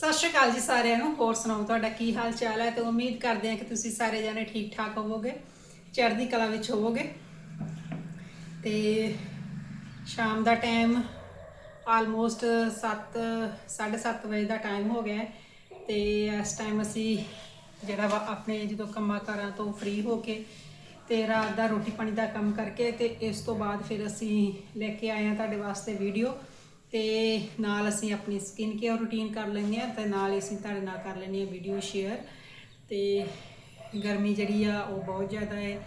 ਸਤਿ ਸ਼੍ਰੀ ਅਕਾਲ ਜੀ ਸਾਰਿਆਂ ਨੂੰ, ਹੋਰ ਸੁਣਾਓ ਤੁਹਾਡਾ ਕੀ ਹਾਲ ਚਾਲ ਹੈ? ਤੇ ਉਮੀਦ ਕਰਦੇ ਹਾਂ ਕਿ ਤੁਸੀਂ ਸਾਰੇ ਜਣੇ ਠੀਕ ਠਾਕ ਹੋਵੋਗੇ, ਚੜ੍ਹਦੀ ਕਲਾ ਵਿੱਚ ਹੋਵੋਗੇ। ਤੇ ਸ਼ਾਮ ਦਾ ਟਾਈਮ ਆਲਮੋਸਟ 7 7:30 ਵਜੇ ਦਾ ਟਾਈਮ ਹੋ ਗਿਆ ਹੈ। ਤੇ ਇਸ ਟਾਈਮ ਅਸੀਂ ਜਿਹੜਾ ਵਾ ਆਪਣੇ ਜਦੋਂ ਕੰਮਾਂ ਕਾਰਾਂ ਤੋਂ ਫ੍ਰੀ ਹੋ ਕੇ ਤੇ ਰਾਤ ਦਾ ਰੋਟੀ ਪਾਣੀ ਦਾ ਕੰਮ ਕਰਕੇ ਤੇ ਇਸ ਤੋਂ ਬਾਅਦ ਫਿਰ ਅਸੀਂ ਲੈ ਕੇ ਆਏ ਹਾਂ ਤੁਹਾਡੇ ਵਾਸਤੇ ਵੀਡੀਓ ਤੇ ਨਾਲ ਅਸੀਂ ਆਪਣੀ ਸਕਿਨ ਕੇਅਰ ਰੂਟੀਨ ਕਰ ਲੈਂਦੇ ਆ ਤੇ ਨਾਲ ਹੀ ਅਸੀਂ ਤੁਹਾਡੇ ਨਾਲ ਕਰ ਲੈਂਦੇ ਆ ਵੀਡੀਓ ਸ਼ੇਅਰ ਤੇ ਗਰਮੀ ਜਿਹੜੀ ਆ ਉਹ ਬਹੁਤ ਜ਼ਿਆਦਾ ਹੈ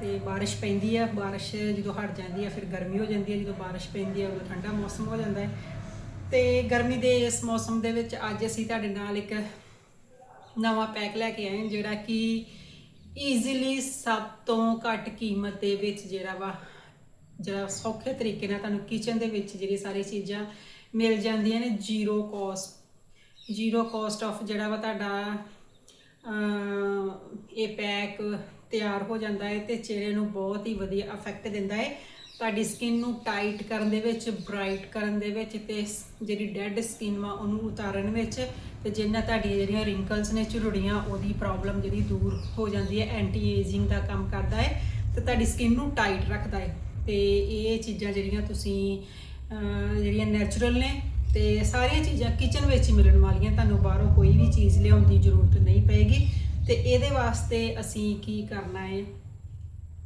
ਤੇ ਬਾਰਿਸ਼ ਪੈਂਦੀ ਆ, ਬਾਰਿਸ਼ ਜਦੋਂ ਹਟ ਜਾਂਦੀ ਆ ਫਿਰ ਗਰਮੀ ਹੋ ਜਾਂਦੀ ਆ, ਜਦੋਂ ਬਾਰਿਸ਼ ਪੈਂਦੀ ਆ ਉਦੋਂ ਠੰਡਾ ਮੌਸਮ ਹੋ ਜਾਂਦਾ ਹੈ। ਤੇ ਗਰਮੀ ਦੇ ਇਸ ਮੌਸਮ ਦੇ ਵਿੱਚ ਅੱਜ ਅਸੀਂ ਤੁਹਾਡੇ ਨਾਲ ਇੱਕ ਨਵਾਂ ਪੈਕ ਲੈ ਕੇ ਆਏ ਜਿਹੜਾ ਕਿ ਈਜ਼ੀਲੀ ਸਭ ਤੋਂ ਘੱਟ ਕੀਮਤ ਦੇ ਵਿੱਚ ਜਿਹੜਾ ਵਾ ਜਿਹੜਾ ਸੌਖੇ ਤਰੀਕੇ ਨਾਲ ਤੁਹਾਨੂੰ ਕਿਚਨ ਦੇ ਵਿੱਚ ਜਿਹੜੀ ਸਾਰੀ ਚੀਜ਼ਾਂ ਮਿਲ ਜਾਂਦੀਆਂ ਨੇ zero cost zero cost of ਜਿਹੜਾ ਵਾ ਤੁਹਾਡਾ ਇਹ ਪੈਕ ਤਿਆਰ ਹੋ ਜਾਂਦਾ ਹੈ ਤੇ ਚਿਹਰੇ ਨੂੰ ਬਹੁਤ ਹੀ ਵਧੀਆ ਇਫੈਕਟ ਦਿੰਦਾ ਹੈ। ਤੁਹਾਡੀ ਸਕਿਨ ਨੂੰ ਟਾਈਟ ਕਰਨ ਦੇ ਵਿੱਚ ਬ੍ਰਾਈਟ ਕਰਨ ਦੇ ਵਿੱਚ ਤੇ ਜਿਹੜੀ ਡੈਡ ਸਕਿਨ ਵਾ ਉਹਨੂੰ ਉਤਾਰਨ ਵਿੱਚ ਤੇ ਜਿੰਨਾ ਤੁਹਾਡੀਆਂ ਜਿਹੜੀਆਂ ਰਿੰਕਲਸ ਨੇ, ਝੁਰੜੀਆਂ, ਉਹਦੀ ਪ੍ਰੋਬਲਮ ਜਿਹੜੀ ਦੂਰ ਹੋ ਜਾਂਦੀ ਹੈ ਐਂਟੀ ਏਜਿੰਗ ਦਾ ਕੰਮ ਕਰਦਾ ਹੈ ਤੇ ਤੁਹਾਡੀ ਸਕਿਨ ਨੂੰ ਟਾਈਟ ਰੱਖਦਾ ਹੈ। ਤੇ ਇਹ ਚੀਜ਼ਾਂ ਜਿਹੜੀਆਂ ਤੁਸੀਂ ਜਿਹੜੀਆਂ ਨੈਚੁਰਲ ਨੇ, ਤੇ ਸਾਰੀਆਂ ਚੀਜ਼ਾਂ ਕਿਚਨ ਵਿੱਚ ਹੀ ਮਿਲਣ ਵਾਲੀਆਂ, ਤੁਹਾਨੂੰ ਬਾਹਰੋਂ ਕੋਈ ਵੀ ਚੀਜ਼ ਲਿਆਉਣ ਦੀ ਜ਼ਰੂਰਤ ਨਹੀਂ ਪਏਗੀ ਤੇ ਇਹਦੇ ਵਾਸਤੇ ਅਸੀਂ ਕੀ ਕਰਨਾ ਹੈ?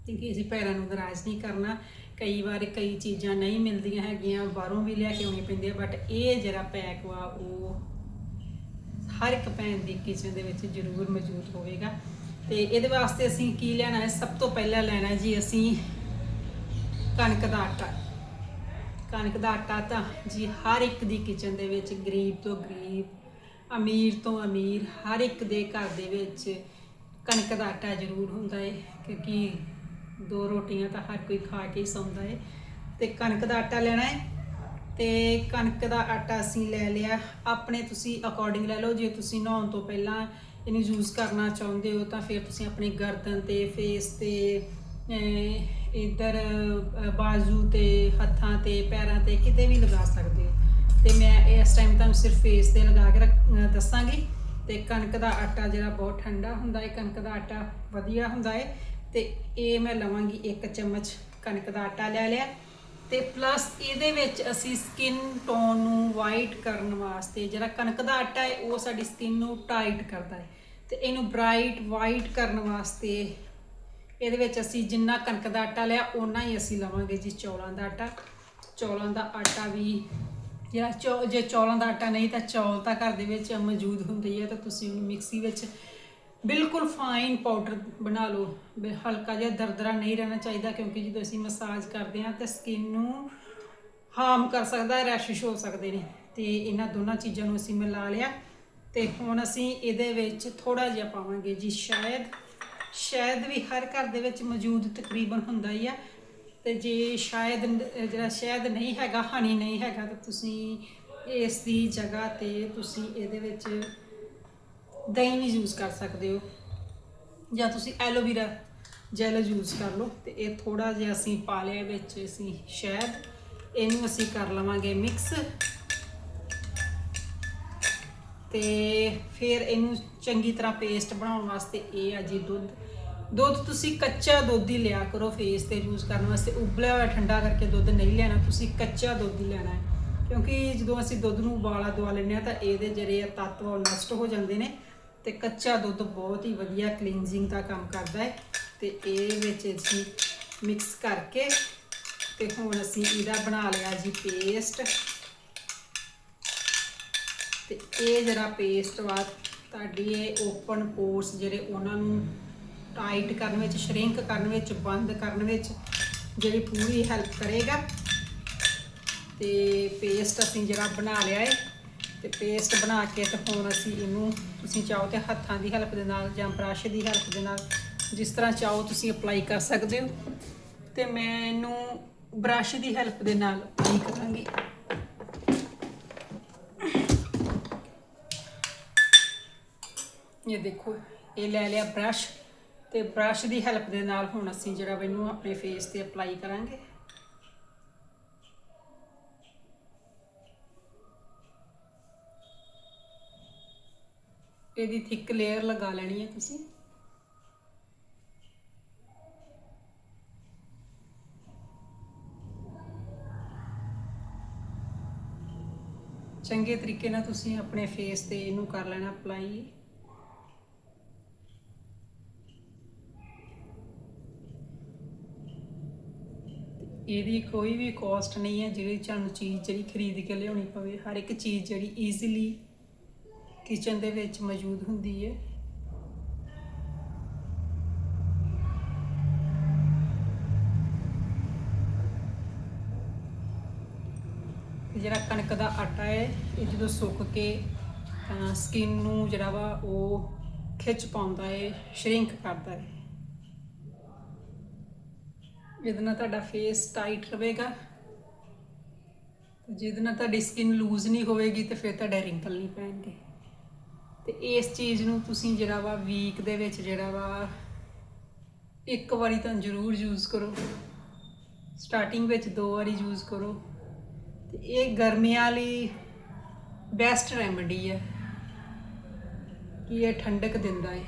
ਕਿਉਂਕਿ ਅਸੀਂ ਪੈਰਾਂ ਨੂੰ ਨਰਾਜ਼ ਨਹੀਂ ਕਰਨਾ। ਕਈ ਵਾਰ ਕਈ ਚੀਜ਼ਾਂ ਨਹੀਂ ਮਿਲਦੀਆਂ ਹੈਗੀਆਂ, ਬਾਹਰੋਂ ਵੀ ਲਿਆ ਕੇ ਆਉਣੀ ਪੈਂਦੀ ਹੈ ਬਟ ਇਹ ਜਿਹੜਾ ਪੈਕ ਵਾ, ਉਹ ਹਰ ਇੱਕ ਭੈਣ ਦੀ ਕਿਚਨ ਦੇ ਵਿੱਚ ਜ਼ਰੂਰ ਮੌਜੂਦ ਹੋਵੇਗਾ। ਤੇ ਇਹਦੇ ਵਾਸਤੇ ਅਸੀਂ ਕੀ ਲੈਣਾ ਹੈ? ਸਭ ਤੋਂ ਪਹਿਲਾਂ ਲੈਣਾ ਜੀ ਅਸੀਂ ਕਣਕ ਦਾ ਆਟਾ। ਕਣਕ ਦਾ ਆਟਾ ਤਾਂ ਜੀ ਹਰ ਇੱਕ ਦੀ ਕਿਚਨ ਦੇ ਵਿੱਚ ਗਰੀਬ ਤੋਂ ਗਰੀਬ, ਅਮੀਰ ਤੋਂ ਅਮੀਰ, ਹਰ ਇੱਕ ਦੇ ਘਰ ਦੇ ਵਿੱਚ ਕਣਕ ਦਾ ਆਟਾ ਜ਼ਰੂਰ ਹੁੰਦਾ ਹੈ ਕਿਉਂਕਿ ਦੋ ਰੋਟੀਆਂ ਤਾਂ ਹਰ ਕੋਈ ਖਾ ਕੇ ਹੀ ਸੌਂਦਾ ਹੈ ਤੇ ਕਣਕ ਦਾ ਆਟਾ ਲੈਣਾ ਹੈ ਤੇ ਕਣਕ ਦਾ ਆਟਾ ਅਸੀਂ ਲੈ ਲਿਆ। ਆਪਣੇ ਤੁਸੀਂ ਅਕੋਰਡਿੰਗ ਲੈ ਲਓ, ਜੇ ਤੁਸੀਂ ਨਹਾਉਣ ਤੋਂ ਪਹਿਲਾਂ ਇਹਨੂੰ ਯੂਜ਼ ਕਰਨਾ ਚਾਹੁੰਦੇ ਹੋ ਤਾਂ ਫਿਰ ਤੁਸੀਂ ਆਪਣੀ ਗਰਦਨ ਤੇ ਫੇਸ ਤੇ ਇੱਧਰ ਬਾਜ਼ੂ ਤੇ, ਹੱਥਾਂ ਤੇ, ਪੈਰਾਂ ਤੇ ਕਿਤੇ ਵੀ ਲਗਾ ਸਕਦੇ ਹੋ। ਤੇ ਮੈਂ ਇਸ ਟਾਈਮ ਤੁਹਾਨੂੰ ਸਿਰਫ ਫੇਸ ਤੇ ਲਗਾ ਕੇ ਰੱਖ- ਦੱਸਾਂਗੀ। ਤੇ ਕਣਕ ਦਾ ਆਟਾ ਜਿਹੜਾ ਬਹੁਤ ਠੰਡਾ ਹੁੰਦਾ ਹੈ ਕਣਕ ਦਾ ਆਟਾ ਵਧੀਆ ਹੁੰਦਾ ਹੈ ਤੇ ਇਹ ਮੈਂ ਲਵਾਂਗੀ ਇੱਕ ਚਮਚ ਕਣਕ ਦਾ ਆਟਾ ਲੈ ਲਿਆ। ਤੇ ਪਲੱਸ ਇਹਦੇ ਵਿੱਚ ਅਸੀਂ ਸਕਿਨ ਟੋਨ ਨੂੰ ਵਾਈਟ ਕਰਨ ਵਾਸਤੇ ਜਿਹੜਾ ਕਣਕ ਦਾ ਆਟਾ ਹੈ ਉਹ ਸਾਡੀ ਸਕਿਨ ਨੂੰ ਟਾਈਟ ਕਰਦਾ ਹੈ ਤੇ ਇਹਨੂੰ ਬ੍ਰਾਈਟ ਵਾਈਟ ਕਰਨ ਵਾਸਤੇ ਇਹਦੇ ਵਿੱਚ ਅਸੀਂ ਜਿੰਨਾ ਕਣਕ ਦਾ ਆਟਾ ਲਿਆ ਉਨਾ ਹੀ ਅਸੀਂ ਲਵਾਂਗੇ ਜੀ ਚੌਲਾਂ ਦਾ ਆਟਾ। ਚੌਲਾਂ ਦਾ ਆਟਾ ਵੀ ਜਿਹੜਾ ਚੌ, ਜੇ ਚੌਲਾਂ ਦਾ ਆਟਾ ਨਹੀਂ ਤਾਂ ਚੌਲ ਤਾਂ ਘਰ ਦੇ ਵਿੱਚ ਮੌਜੂਦ ਹੁੰਦੀ ਹੈ ਤਾਂ ਤੁਸੀਂ ਉਹਨੂੰ ਮਿਕਸੀ ਵਿੱਚ ਬਿਲਕੁਲ ਫਾਈਨ ਪਾਊਡਰ ਬਣਾ ਲਓ। ਹਲਕਾ ਜਿਹਾ ਦਰਦਰਾ ਨਹੀਂ ਰਹਿਣਾ ਚਾਹੀਦਾ, ਕਿਉਂਕਿ ਜਦੋਂ ਅਸੀਂ ਮਸਾਜ ਕਰਦੇ ਹਾਂ ਤਾਂ ਸਕਿਨ ਨੂੰ ਹਾਰਮ ਕਰ ਸਕਦਾ ਹੈ ਰੈਸ਼ਿਸ਼ ਹੋ ਸਕਦੇ ਨੇ। ਤੇ ਇਹਨਾਂ ਦੋਨਾਂ ਚੀਜ਼ਾਂ ਨੂੰ ਅਸੀਂ ਮਿਲਾ ਲਿਆ। ਤੇ ਹੁਣ ਅਸੀਂ ਇਹਦੇ ਵਿੱਚ ਥੋੜਾ ਜਿਹਾ ਪਾਵਾਂਗੇ ਜੀ ਸ਼ਾਇਦ ਸ਼ਾਇਦ ਵੀ ਹਰ ਘਰ ਦੇ ਵਿੱਚ ਮੌਜੂਦ ਤਕਰੀਬਨ ਹੁੰਦਾ ਹੀ ਆ। ਤੇ ਜੇ ਸ਼ਾਇਦ ਜਿਹੜਾ ਸ਼ਾਇਦ ਨਹੀਂ ਹੈਗਾ ਹਨੀ ਨਹੀਂ ਹੈਗਾ, ਤਾਂ ਤੁਸੀਂ ਇਸ ਦੀ ਜਗ੍ਹਾ ਤੇ ਤੁਸੀਂ ਇਹਦੇ ਵਿੱਚ ਦਹੀਂ ਵੀ ਯੂਜ਼ ਕਰ ਸਕਦੇ ਹੋ। ਜਾਂ ਤੁਸੀਂ ਐਲੋਵੀਰਾ ਜੈਲ ਯੂਜ਼ ਕਰ ਲਓ। ਤੇ ਇਹ ਥੋੜਾ ਜਿਹਾ ਅਸੀਂ ਪਾ ਲਿਆ ਵਿੱਚ ਅਸੀਂ ਸ਼ਹਿਦ ਇਹਨੂੰ ਅਸੀਂ ਕਰ ਲਵਾਂਗੇ ਮਿਕਸ ਤੇ ਫਿਰ ਇਹਨੂੰ ਚੰਗੀ ਤਰ੍ਹਾਂ ਪੇਸਟ ਬਣਾਉਣ ਵਾਸਤੇ ਇਹ ਆ ਜੀ ਦੁੱਧ। ਦੁੱਧ ਤੁਸੀਂ ਕੱਚਾ ਦੁੱਧ ਹੀ ਲਿਆ ਕਰੋ ਫੇਸ ਤੇ ਯੂਜ਼ ਕਰਨ ਵਾਸਤੇ। ਉਬਲਿਆ ਹੋਇਆ ਠੰਡਾ ਕਰਕੇ ਦੁੱਧ ਨਹੀਂ ਲੈਣਾ, ਤੁਸੀਂ ਕੱਚਾ ਦੁੱਧ ਹੀ ਲੈਣਾ ਹੈ। ਕਿਉਂਕਿ ਜਦੋਂ ਅਸੀਂ ਦੁੱਧ ਨੂੰ ਉਬਾਲਾ ਦਵਾ ਲੈਂਦੇ ਆ ਤਾਂ ਇਹਦੇ ਜਿਹੜੇ ਆ ਤੱਤ ਉਹ ਨਸ਼ਟ ਹੋ ਜਾਂਦੇ ਨੇ ਤੇ ਕੱਚਾ ਦੁੱਧ ਬਹੁਤ ਹੀ ਵਧੀਆ ਕਲੀਨਜ਼ਿੰਗ ਦਾ ਕੰਮ ਕਰਦਾ ਹੈ। ਤੇ ਇਹ ਵਿੱਚ ਅਸੀਂ ਮਿਕਸ ਕਰਕੇ ਤੇ ਹੁਣ ਅਸੀਂ ਇਹਦਾ ਬਣਾ ਲਿਆ ਜੀ ਪੇਸਟ ਤੇ ਇਹ ਜਿਹੜਾ ਪੇਸਟ ਵਾ, ਤੁਹਾਡੀ ਇਹ ਓਪਨ ਪੋਰਸ ਜਿਹੜੇ ਉਹਨਾਂ ਨੂੰ ਟਾਈਟ ਕਰਨ ਵਿੱਚ ਸ਼ਰਿੰਕ ਕਰਨ ਵਿੱਚ, ਬੰਦ ਕਰਨ ਵਿੱਚ ਜਿਹੜੀ ਪੂਰੀ ਹੈਲਪ ਕਰੇਗਾ। ਤੇ ਪੇਸਟ ਅਸੀਂ ਜਿਹੜਾ ਬਣਾ ਲਿਆ ਹੈ ਤੇ ਪੇਸਟ ਬਣਾ ਕੇ ਤੇ ਹੁਣ ਅਸੀਂ ਇਹਨੂੰ ਤੁਸੀਂ ਚਾਹੋ ਤੇ ਹੱਥਾਂ ਦੀ ਹੈਲਪ ਦੇ ਨਾਲ ਜਾਂ ਬ੍ਰਸ਼ ਦੀ ਹੈਲਪ ਦੇ ਨਾਲ ਜਿਸ ਤਰ੍ਹਾਂ ਚਾਹੋ ਤੁਸੀਂ ਅਪਲਾਈ ਕਰ ਸਕਦੇ ਹੋ। ਤੇ ਮੈਂ ਇਹਨੂੰ ਬ੍ਰਸ਼ ਦੀ ਹੈਲਪ ਦੇ ਨਾਲ ਅਪਲਾਈ ਕਰਾਂਗੀ। ਇਹ ਦੇਖੋ, ਇਹ ਲੈ ਲਿਆ ਬ੍ਰਸ਼ ਤੇ ਬ੍ਰਸ਼ ਦੀ ਹੈਲਪ ਦੇ ਨਾਲ ਹੁਣ ਅਸੀਂ ਜਿਹੜਾ ਇਹਨੂੰ ਆਪਣੇ ਫੇਸ ਤੇ ਅਪਲਾਈ ਕਰਾਂਗੇ। ਇਹਦੀ ਥਿੱਕ ਲੇਅਰ ਲਗਾ ਲੈਣੀ ਹੈ ਤੁਸੀਂ। ਚੰਗੇ ਤਰੀਕੇ ਨਾਲ ਤੁਸੀਂ ਆਪਣੇ ਫੇਸ ਤੇ ਇਹਨੂੰ ਕਰ ਲੈਣਾ ਅਪਲਾਈ ਇਹਦੀ ਕੋਈ ਵੀ ਕੋਸਟ ਨਹੀਂ ਹੈ, ਜਿਹੜੀ ਤੁਹਾਨੂੰ ਚੀਜ਼ ਜਿਹੜੀ ਖਰੀਦ ਕੇ ਲਿਆਉਣੀ ਪਵੇ, ਹਰ ਇੱਕ ਚੀਜ਼ ਜਿਹੜੀ ਈਜ਼ੀਲੀ ਕਿਚਨ ਦੇ ਵਿੱਚ ਮੌਜੂਦ ਹੁੰਦੀ ਹੈ। ਜਿਹੜਾ ਕਣਕ ਦਾ ਆਟਾ ਹੈ, ਇਹ ਜਦੋਂ ਸੁੱਕ ਕੇ ਸਕਿਨ ਨੂੰ ਜਿਹੜਾ ਵਾ ਉਹ ਖਿੱਚ ਪਾਉਂਦਾ ਹੈ ਸ਼ਰਿੰਕ ਕਰਦਾ ਹੈ। ਜਿਹਦੇ ਨਾਲ ਤੁਹਾਡਾ ਫੇਸ ਟਾਈਟ ਰਹੇਗਾ। ਤੇ ਜਿਹਦੇ ਨਾਲ ਤੁਹਾਡੀ ਸਕਿਨ ਲੂਜ਼ ਨਹੀਂ ਹੋਵੇਗੀ ਤੇ ਫਿਰ ਤੁਹਾਡੇ ਰਿੰਕਲ ਨਹੀਂ ਪੈਣਗੇ। ਤੇ ਇਸ ਚੀਜ਼ ਨੂੰ ਤੁਸੀਂ ਜਿਹੜਾ ਵਾ ਵੀਕ ਦੇ ਵਿੱਚ ਜਿਹੜਾ ਵਾ ਇੱਕ ਵਾਰੀ ਤਾਂ ਜ਼ਰੂਰ ਯੂਜ਼ ਕਰੋ। ਸਟਾਰਟਿੰਗ ਵਿੱਚ ਦੋ ਵਾਰੀ ਯੂਜ਼ ਕਰੋ। ਤੇ ਇਹ ਗਰਮੀਆਂ ਲਈ ਬੈਸਟ ਰੈਮਡੀ ਹੈ ਕਿ ਇਹ ਠੰਡਕ ਦਿੰਦਾ ਹੈ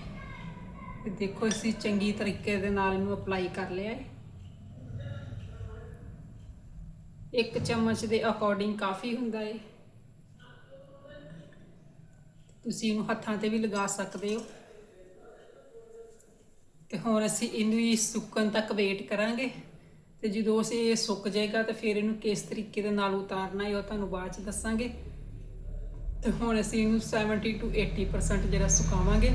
ਤੇ ਦੇਖੋ, ਅਸੀਂ ਚੰਗੀ ਤਰੀਕੇ ਦੇ ਨਾਲ ਇਹਨੂੰ ਅਪਲਾਈ ਕਰ ਲਿਆ ਹੈ ਇੱਕ ਚਮਚ ਦੇ ਅਕੋਰਡਿੰਗ ਕਾਫੀ ਹੁੰਦਾ ਏ। ਤੁਸੀਂ ਇਹਨੂੰ ਹੱਥਾਂ ਤੇ ਵੀ ਲਗਾ ਸਕਦੇ ਹੋ। ਤੇ ਹੁਣ ਅਸੀਂ ਇਹਨੂੰ ਹੀ ਸੁੱਕਣ ਤੱਕ ਵੇਟ ਕਰਾਂਗੇ। ਤੇ ਜਦੋਂ ਅਸੀਂ ਇਹ ਸੁੱਕ ਜਾਏਗਾ ਤਾਂ ਫਿਰ ਇਹਨੂੰ ਕਿਸ ਤਰੀਕੇ ਦੇ ਨਾਲ ਉਤਾਰਨਾ ਹੈ ਉਹ ਤੁਹਾਨੂੰ ਬਾਅਦ ਚ ਦੱਸਾਂਗੇ। ਤੇ ਹੁਣ ਅਸੀਂ ਇਹਨੂੰ 70 ਤੋਂ 80% ਜਿਹੜਾ ਸੁਕਾਵਾਂਗੇ।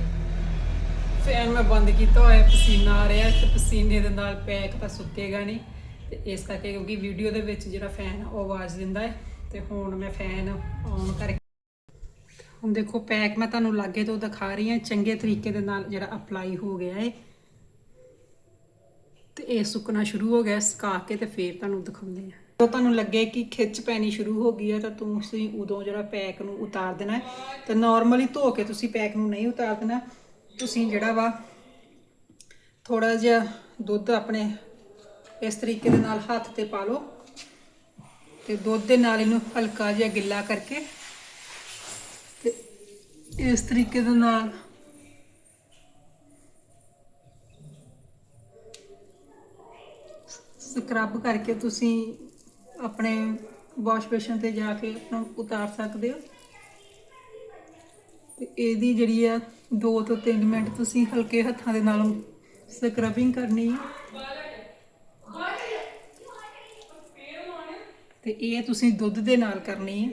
ਫੈਨ ਮੈਂ ਬੰਦ ਕੀਤਾ ਹੋਇਆ, ਪਸੀਨਾ ਆ ਰਿਹਾ ਤੇ ਪਸੀਨੇ ਦੇ ਨਾਲ ਪੈਕ ਤਾਂ ਸੁੱਕੇਗਾ ਨਹੀਂ। ਤੇ ਇਸ ਕਰਕੇ ਕਿਉਂਕਿ ਵੀਡੀਓ ਦੇ ਵਿੱਚ ਜਿਹੜਾ ਫੈਨ ਉਹ ਆਵਾਜ਼ ਦਿੰਦਾ ਹੈ ਤੇ ਹੁਣ ਮੈਂ ਫੈਨ ਔਨ ਕਰਕੇ ਹੁਣ ਦੇਖੋ ਪੈਕ ਮੈਂ ਤੁਹਾਨੂੰ ਲਾਗੇ ਤੋਂ ਦਿਖਾ ਰਹੀ ਹਾਂ, ਚੰਗੇ ਤਰੀਕੇ ਦੇ ਨਾਲ ਜਿਹੜਾ ਅਪਲਾਈ ਹੋ ਗਿਆ ਹੈ ਤੇ ਇਹ ਸੁੱਕਣਾ ਸ਼ੁਰੂ ਹੋ ਗਿਆ, ਸੁਕਾ ਕੇ ਤੇ ਫੇਰ ਤੁਹਾਨੂੰ ਦਿਖਾਉਂਦੇ ਆ ਜਦੋਂ ਤੁਹਾਨੂੰ ਲੱਗੇ ਕਿ ਖਿੱਚ ਪੈਣੀ ਸ਼ੁਰੂ ਹੋ ਗਈ ਹੈ, ਤਾਂ ਤੁਸੀਂ ਉਦੋਂ ਜਿਹੜਾ ਪੈਕ ਨੂੰ ਉਤਾਰ ਦੇਣਾ ਹੈ। ਤੇ ਨਾਰਮਲੀ ਧੋ ਕੇ ਤੁਸੀਂ ਪੈਕ ਨੂੰ ਨਹੀਂ ਉਤਾਰ ਦੇਣਾ। ਤੁਸੀਂ ਜਿਹੜਾ ਵਾ ਥੋੜਾ ਜਿਹਾ ਦੁੱਧ ਆਪਣੇ ਇਸ ਤਰੀਕੇ ਦੇ ਨਾਲ ਹੱਥ ਤੇ ਪਾ ਲਓ ਤੇ ਦੁੱਧ ਦੇ ਨਾਲ ਇਹਨੂੰ ਹਲਕਾ ਜਿਹਾ ਗਿੱਲਾ ਕਰਕੇ ਤੇ ਇਸ ਤਰੀਕੇ ਦੇ ਨਾਲ ਸਕਰਬ ਕਰਕੇ ਤੁਸੀਂ ਆਪਣੇ ਵਾਸ਼ ਬੇਸ਼ਨ ਤੇ ਜਾ ਕੇ ਆਪਣਾ ਉਤਾਰ ਸਕਦੇ ਹੋ। ਤੇ ਇਹਦੀ ਜਿਹੜੀ ਆ 2 ਤੋਂ 3 ਮਿੰਟ ਤੁਸੀਂ ਹਲਕੇ ਹੱਥਾਂ ਦੇ ਨਾਲ ਸਕਰਬਿੰਗ ਕਰਨੀ ਹੈ ਤੇ ਇਹ ਤੁਸੀਂ ਦੁੱਧ ਦੇ ਨਾਲ ਕਰਨੀ ਹੈ।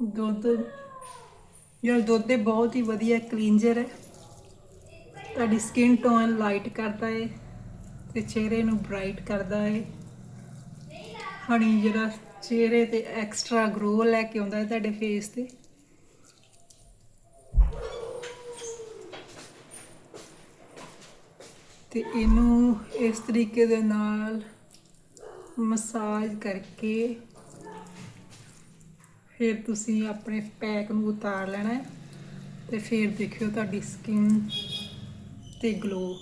ਦੁੱਧ, ਯਾਰ ਦੁੱਧ ਦੇ ਬਹੁਤ ਹੀ ਵਧੀਆ ਕਲੀਨਜਰ ਹੈ। ਤੁਹਾਡੀ ਸਕਿਨ ਟੋਨ ਲਾਈਟ ਕਰਦਾ ਹੈ ਤੇ ਚਿਹਰੇ ਨੂੰ ਬ੍ਰਾਈਟ ਕਰਦਾ ਹੈ ਹਣੀ ਜਿਹੜਾ ਚਿਹਰੇ ਤੇ ਐਕਸਟਰਾ ਗਰੋ ਲੈ ਕੇ ਆਉਂਦਾ ਹੈ ਤੁਹਾਡੇ ਫੇਸ ਤੇ। ਤੇ ਇਹਨੂੰ ਇਸ ਤਰੀਕੇ ਦੇ ਨਾਲ ਮਸਾਜ ਕਰਕੇ ਫਿਰ ਤੁਸੀਂ ਆਪਣੇ ਪੈਕ ਨੂੰ ਉਤਾਰ ਲੈਣਾ ਹੈ ਤੇ ਫਿਰ ਦੇਖਿਓ ਤੁਹਾਡੀ ਸਕਿਨ ਤੇ ਗਲੋ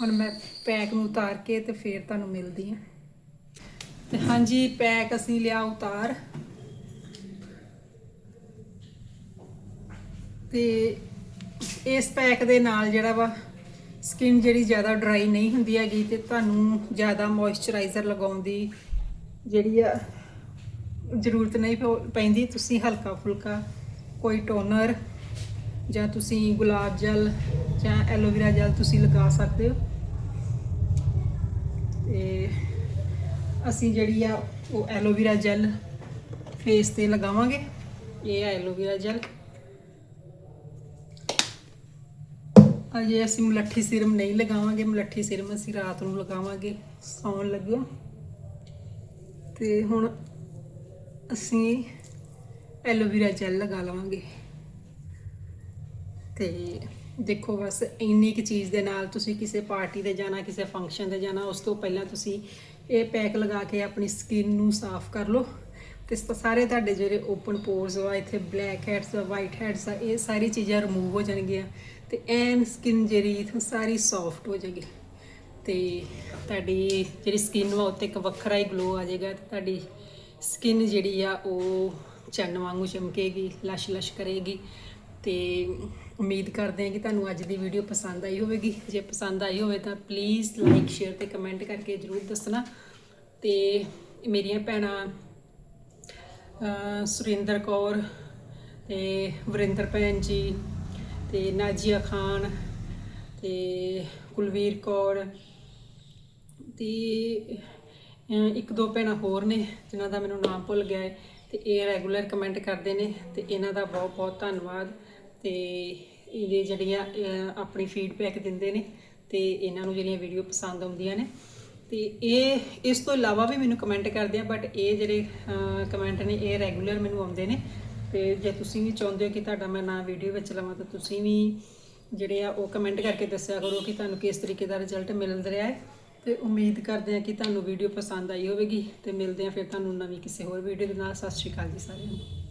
ਹੁਣ ਮੈਂ ਪੈਕ ਨੂੰ ਉਤਾਰ ਕੇ ਤੇ ਫਿਰ ਤੁਹਾਨੂੰ ਮਿਲਦੀ ਹਾਂ। ਤੇ ਹਾਂਜੀ, ਪੈਕ ਅਸੀਂ ਲਿਆ ਉਤਾਰ। ਤੇ ਇਸ ਪੈਕ ਦੇ ਨਾਲ ਜਿਹੜਾ ਵਾ ਸਕਿਨ ਜਿਹੜੀ ਜ਼ਿਆਦਾ ਡਰਾਈ ਨਹੀਂ ਹੁੰਦੀ ਹੈਗੀ ਤੇ ਤੁਹਾਨੂੰ ਜ਼ਿਆਦਾ ਮੋਇਸਚਰਾਈਜ਼ਰ ਲਗਾਉਣ ਦੀ ਜਿਹੜੀ ਆ ਜ਼ਰੂਰਤ ਨਹੀਂ ਪੈਂਦੀ। ਤੁਸੀਂ ਹਲਕਾ ਫੁਲਕਾ ਕੋਈ ਟੋਨਰ ਜਾਂ ਤੁਸੀਂ ਗੁਲਾਬ ਜਲ ਜਾਂ ਐਲੋਵੇਰਾ ਜਲ ਤੁਸੀਂ ਲਗਾ ਸਕਦੇ ਹੋ। ਤੇ ਅਸੀਂ ਜਿਹੜੀ ਆ ਉਹ ਐਲੋਵੇਰਾ ਜੈਲ ਫੇਸ ਤੇ ਲਗਾਵਾਂਗੇ। ਇਹ ਹੈ ਐਲੋਵੇਰਾ ਜੈਲ। ਅਜੇ ਅਸੀਂ ਮਲੱਠੀ ਸਿਰਮ ਨਹੀਂ ਲਗਾਵਾਂਗੇ, ਮਲੱਠੀ ਸਿਰਮ ਅਸੀਂ ਰਾਤ ਨੂੰ ਲਗਾਵਾਂਗੇ, ਸੌਣ ਲੱਗਿਓ। ਤੇ ਹੁਣ ਅਸੀਂ ਐਲੋਵੇਰਾ ਜੈਲ ਲਗਾ ਲਵਾਂਗੇ। ਤੇ ਦੇਖੋ ਬਸ ਇੰਨੀ ਕੁ ਚੀਜ਼ ਦੇ ਨਾਲ ਤੁਸੀਂ ਕਿਸੇ ਪਾਰਟੀ ਤੇ ਜਾਣਾ, ਕਿਸੇ ਫੰਕਸ਼ਨ ਤੇ ਜਾਣਾ, ਉਸ ਤੋਂ ਪਹਿਲਾਂ ਤੁਸੀਂ ਇਹ ਪੈਕ ਲਗਾ ਕੇ ਆਪਣੀ ਸਕਿਨ ਨੂੰ ਸਾਫ਼ ਕਰ ਲਓ। ਤੇ ਸਾਰੇ ਤੁਹਾਡੇ ਜਿਹੜੇ ਓਪਨ ਪੋਰਸ ਵਾ, ਇੱਥੇ ਬਲੈਕ ਹੈਡਸ ਆ ਵਾਈਟ ਹੈਡਸ ਆ, ਇਹ ਸਾਰੀ ਚੀਜ਼ਾਂ ਰਿਮੂਵ ਹੋ ਜਾਣਗੀਆਂ। ਤੇ ਐਨ ਸਕਿਨ ਜਿਹੜੀ ਇਥੋਂ ਸਾਰੀ ਸੌਫਟ ਹੋ ਜਾਏਗੀ। ਤੇ ਤੁਹਾਡੀ ਜਿਹੜੀ ਸਕਿਨ ਵਾ, ਉੱਤੇ ਇੱਕ ਵੱਖਰਾ ਹੀ ਗਲੋ ਆ ਜਾਏਗਾ ਤੇ ਤੁਹਾਡੀ ਸਕਿਨ ਜਿਹੜੀ ਆ, ਉਹ ਚੰਨ ਵਾਂਗੂ ਚਮਕੇਗੀ ਲਸ਼ ਲਸ਼ ਕਰੇਗੀ। ਤੇ ਉਮੀਦ ਕਰਦੇ ਹਾਂ ਕਿ ਤੁਹਾਨੂੰ ਅੱਜ ਦੀ ਵੀਡੀਓ ਪਸੰਦ ਆਈ ਹੋਵੇਗੀ। ਜੇ ਪਸੰਦ ਆਈ ਹੋਵੇ ਤਾਂ ਪਲੀਜ਼ ਲਾਈਕ ਸ਼ੇਅਰ ਤੇ ਕਮੈਂਟ ਕਰਕੇ ਜਰੂਰ ਦੱਸਣਾ। ਤੇ ਮੇਰੀਆਂ ਭੈਣਾਂ ਸੁਰਿੰਦਰ ਕੌਰ ਤੇ ਵਰਿੰਦਰ ਭੈਣ ਜੀ ਤੇ ਨਾਜੀਆ ਖਾਨ ਤੇ ਕੁਲਵੀਰ ਕੌਰ ਤੇ ਇੱਕ ਦੋ ਭੈਣਾਂ ਹੋਰ ਨੇ ਜਿਨ੍ਹਾਂ ਦਾ ਮੈਨੂੰ ਨਾਮ ਭੁੱਲ ਗਿਆ ਹੈ ਤੇ ਇਹ ਰੈਗੂਲਰ ਕਮੈਂਟ ਕਰਦੇ ਨੇ ਤੇ ਇਹਨਾਂ ਦਾ ਬਹੁਤ ਬਹੁਤ ਧੰਨਵਾਦ ਤੇ ਇਹਦੇ ਜਿਹੜੀਆਂ ਆਪਣੀ ਫੀਡਬੈਕ ਦਿੰਦੇ ਨੇ ਤੇ ਇਹਨਾਂ ਨੂੰ ਜਿਹੜੀਆਂ ਵੀਡੀਓ ਪਸੰਦ ਆਉਂਦੀਆਂ ਨੇ ਤੇ ਇਹ, ਇਸ ਤੋਂ ਇਲਾਵਾ ਵੀ ਮੈਨੂੰ ਕਮੈਂਟ ਕਰਦੇ ਆ ਬਟ ਇਹ ਜਿਹੜੇ ਕਮੈਂਟ ਨੇ, ਇਹ ਰੈਗੂਲਰ ਮੈਨੂੰ ਆਉਂਦੇ ਨੇ ਤੇ ਜੇ ਤੁਸੀਂ ਵੀ ਚਾਹੁੰਦੇ ਹੋ ਕਿ ਤੁਹਾਡਾ ਮੈਂ ਨਾਂ ਵੀਡੀਓ ਵਿੱਚ ਲਵਾਂ, ਤਾਂ ਤੁਸੀਂ ਵੀ ਜਿਹੜੇ ਆ ਉਹ ਕਮੈਂਟ ਕਰਕੇ ਦੱਸਿਆ ਕਰੋ ਕਿ ਤੁਹਾਨੂੰ ਕਿਸ ਤਰੀਕੇ ਦਾ ਰਿਜ਼ਲਟ ਮਿਲ ਰਿਹਾ ਹੈ। ਤੇ ਉਮੀਦ ਕਰਦੇ ਆ ਕਿ ਤੁਹਾਨੂੰ ਵੀਡੀਓ ਪਸੰਦ ਆਈ ਹੋਵੇਗੀ। ਤੇ ਮਿਲਦੇ ਆ ਫਿਰ ਤੁਹਾਨੂੰ ਨਵੀਂ ਕਿਸੇ ਹੋਰ ਵੀਡੀਓ ਦੇ ਨਾਲ। ਸਤਿ ਸ਼੍ਰੀ ਅਕਾਲ ਜੀ ਸਾਰਿਆਂ ਨੂੰ।